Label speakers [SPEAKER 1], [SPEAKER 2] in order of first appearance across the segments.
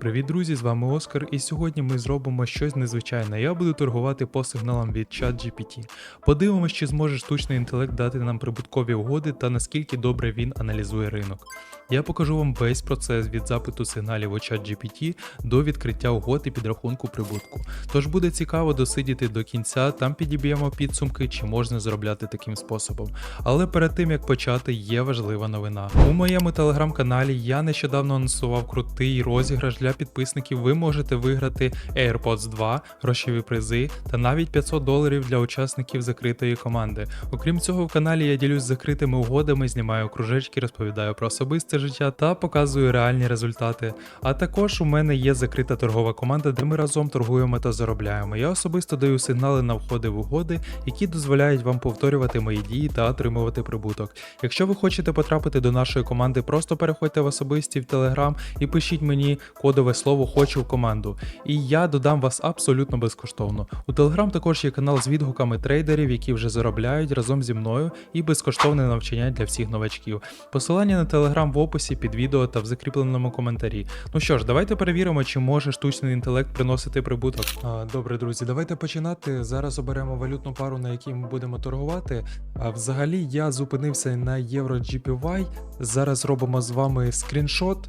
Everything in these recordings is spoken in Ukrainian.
[SPEAKER 1] Привіт, друзі! З вами Оскар, і сьогодні ми зробимо щось незвичайне. Я буду торгувати по сигналам від ChatGPT. Подивимось, чи зможе штучний інтелект дати нам прибуткові угоди та наскільки добре він аналізує ринок. Я покажу вам весь процес від запиту сигналів у ChatGPT до відкриття угод і підрахунку прибутку. Тож буде цікаво досидіти до кінця, там підіб'ємо підсумки, чи можна заробляти таким способом. Але перед тим як почати, є важлива новина. У моєму телеграм-каналі я нещодавно анонсував крутий розіграш для підписників. Ви можете виграти AirPods 2, грошові призи та навіть 500 доларів для учасників закритої команди. Окрім цього, в каналі я ділюсь закритими угодами, знімаю кружечки, розповідаю про особисте життя та показую реальні результати. А також у мене є закрита торгова команда, де ми разом торгуємо та заробляємо. Я особисто даю сигнали на входи в угоди, які дозволяють вам повторювати мої дії та отримувати прибуток. Якщо ви хочете потрапити до нашої команди, просто переходьте в особисті в Telegram і пишіть мені кодове слово Хочу в команду. І я додам вас абсолютно безкоштовно. У Telegram також є канал з відгуками трейдерів, які вже заробляють разом зі мною, і безкоштовне навчання для всіх новачків. Посилання на Telegram в описі під відео та в закріпленому коментарі. Ну що ж, давайте перевіримо, чи може штучний інтелект приносити прибуток. Добре, друзі, давайте починати. Зараз оберемо валютну пару, на якій ми будемо торгувати. А взагалі я зупинився на Євро GPY. Зараз робимо з вами скріншот.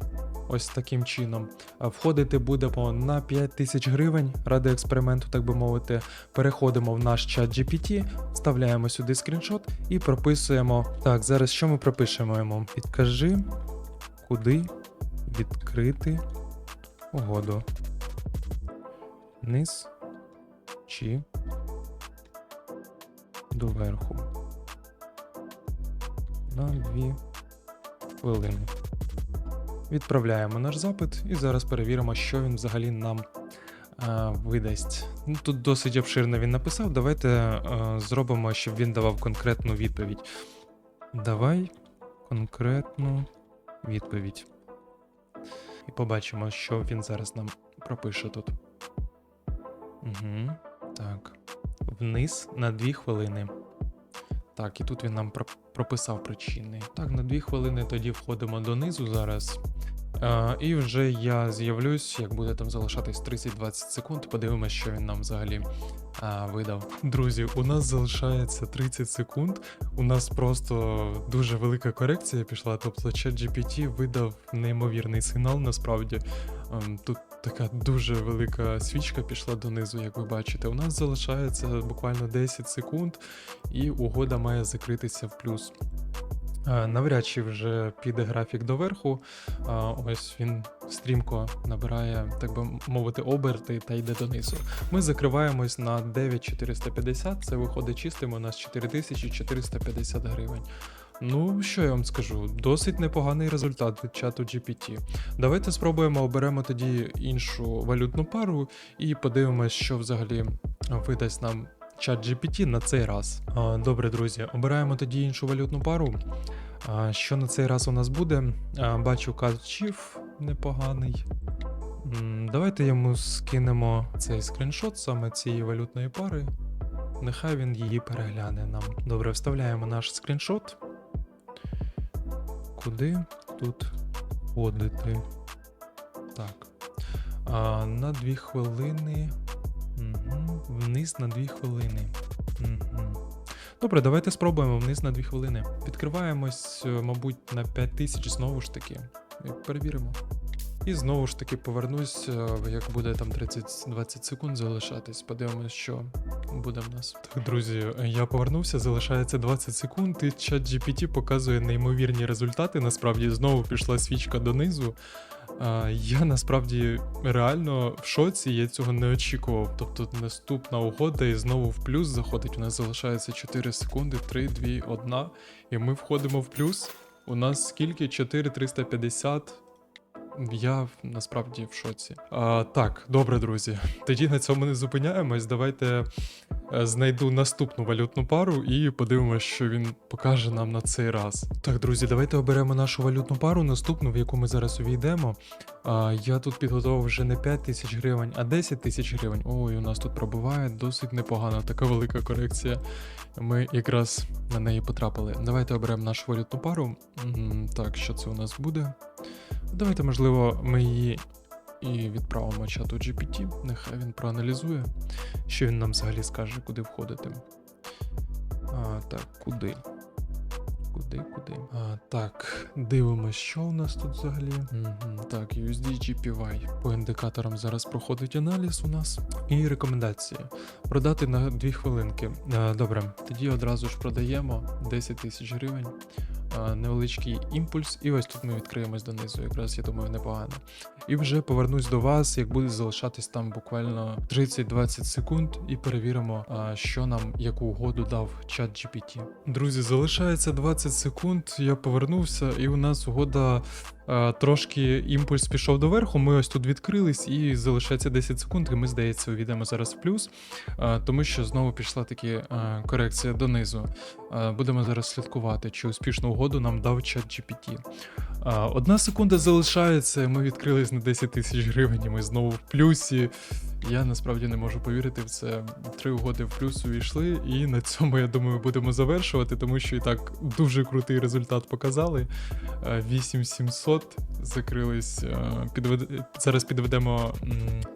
[SPEAKER 1] Ось таким чином. Входити будемо на 5 тисяч гривень ради експерименту, так би мовити. Переходимо в наш чат GPT, вставляємо сюди скріншот і прописуємо. Так, зараз що ми пропишемо йому? Підкажи, куди відкрити угоду. Низ чи доверху. На 2 хвилини. Відправляємо наш запит і зараз перевіримо, що він взагалі нам е, видасть. Ну, тут досить обширно він написав. Давайте е, зробимо, щоб він давав конкретну відповідь. Давай конкретну відповідь. І побачимо, що він зараз нам пропише тут. Угу. Так. Вниз на 2 хвилини. Так, і тут він нам про- прописав причини. Так, на 2 хвилини тоді входимо донизу зараз. І вже я з'явлюсь, як буде там залишатись 30-20 секунд. Подивимося, що він нам взагалі а, видав. Друзі, у нас залишається 30 секунд. У нас просто дуже велика корекція пішла. Тобто ChatGPT видав неймовірний сигнал. Насправді Ем, тут така дуже велика свічка пішла донизу, як ви бачите. У нас залишається буквально 10 секунд, і угода має закритися в плюс. Е, Навряд чи вже піде графік доверху. Ось він стрімко набирає, так би мовити, оберти та йде донизу. Ми закриваємось на 9450, це виходить чистим, у нас 4450 гривень. Ну, що я вам скажу, досить непоганий результат від чату GPT. Давайте спробуємо оберемо тоді іншу валютну пару і подивимось, що взагалі видасть нам чат GPT на цей раз. Добре, друзі, обираємо тоді іншу валютну пару. Що на цей раз у нас буде? Бачу кадчів непоганий. Давайте йому скинемо цей скріншот саме цієї валютної пари. Нехай він її перегляне нам. Добре, вставляємо наш скріншот. Куди тут вводити? Так. А, на 2 хвилини. Вниз на 2 хвилини. Добре, давайте спробуємо вниз на 2 хвилини. Відкриваємось, е, мабуть, на 5000 знову ж таки. Перевіримо. І знову ж таки повернусь, е, як буде там 30-20 секунд залишатись. Подивимось, що буде в нас. Так, друзі, я повернувся, залишається 20 секунд, і чат GPT показує неймовірні результати. Насправді знову пішла свічка донизу. Я насправді реально в шоці, я цього не очікував. Тобто наступна угода і знову в плюс заходить. У нас залишається 4 секунди, 3, 2, 1. І ми входимо в плюс. У нас скільки? 4,350. Я насправді в шоці. А, так, добре, друзі. Тоді на цьому не зупиняємось. Давайте знайду наступну валютну пару і подивимося, що він покаже нам на цей раз. Так, друзі, давайте оберемо нашу валютну пару, наступну, в яку ми зараз увійдемо. А, я тут підготував вже не 5 тисяч гривень, а 10 тисяч гривень. Ой, у нас тут пробиває досить непогана така велика корекція. Ми якраз на неї потрапили. Давайте оберемо нашу валютну пару. Так, що це у нас буде? Давайте, можливо, ми її і відправимо чату GPT. Нехай він проаналізує, що він нам взагалі скаже, куди входити. А, так, куди? Куди, куди? А, так, дивимось, що у нас тут взагалі. Угу, так, USD GPY. По індикаторам зараз проходить аналіз у нас. І рекомендації. Продати на 2 хвилинки. А, добре, тоді одразу ж продаємо 10 тисяч гривень. А, невеличкий імпульс, і ось тут ми відкриємось донизу, якраз я думаю, непогано. І вже повернусь до вас, як буде залишатись там буквально 30-20 секунд, і перевіримо, що нам яку угоду дав чат GPT. Друзі, залишається 20 секунд. Я повернувся, і у нас угода. А, Трошки імпульс пішов доверху, ми ось тут відкрились і залишається 10 секунд, і ми, здається, увійдемо зараз в плюс, тому що знову пішла таки корекція донизу. Будемо зараз слідкувати, чи успішну угоду нам дав чат GPT. Одна секунда залишається, ми відкрились на 10 тисяч гривень, і ми знову в плюсі. Я насправді не можу повірити в це. Три угоди в плюс увійшли, і на цьому, я думаю, будемо завершувати, тому що і так дуже крутий результат показали. Е, 8700 закрились. Підвед... Зараз підведемо,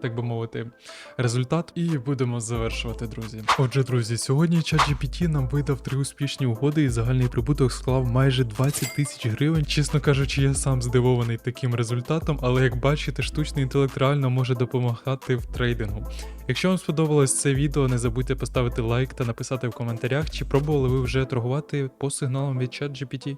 [SPEAKER 1] так би мовити, результат і будемо завершувати, друзі. Отже, друзі, сьогодні ChatGPT нам видав три успішні угоди, і загальний прибуток склав майже 20 тисяч гривень. Чесно кажучи, я сам здивований таким результатом, але як бачите, штучний інтелект реально може допомагати в трейдингу. Якщо вам сподобалось це відео, не забудьте поставити лайк та написати в коментарях, чи пробували ви вже торгувати по сигналам від ChatGPT.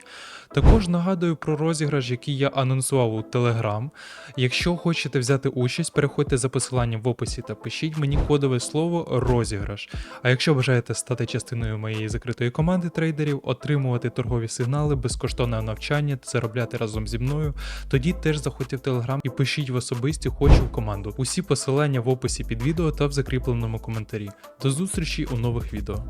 [SPEAKER 1] Також нагадую про розіграш, який я анонсував у Telegram. Якщо хочете взяти участь, переходьте за посиланням в описі та пишіть мені кодове слово розіграш. А якщо бажаєте стати частиною моєї закритої команди трейдерів, отримувати торгові сигнали, безкоштовне навчання заробляти разом зі мною, тоді теж заходьте в телеграм і пишіть в особисті хочу в команду. Усі посилання в описі під відео та в закріпленому коментарі. До зустрічі у нових відео.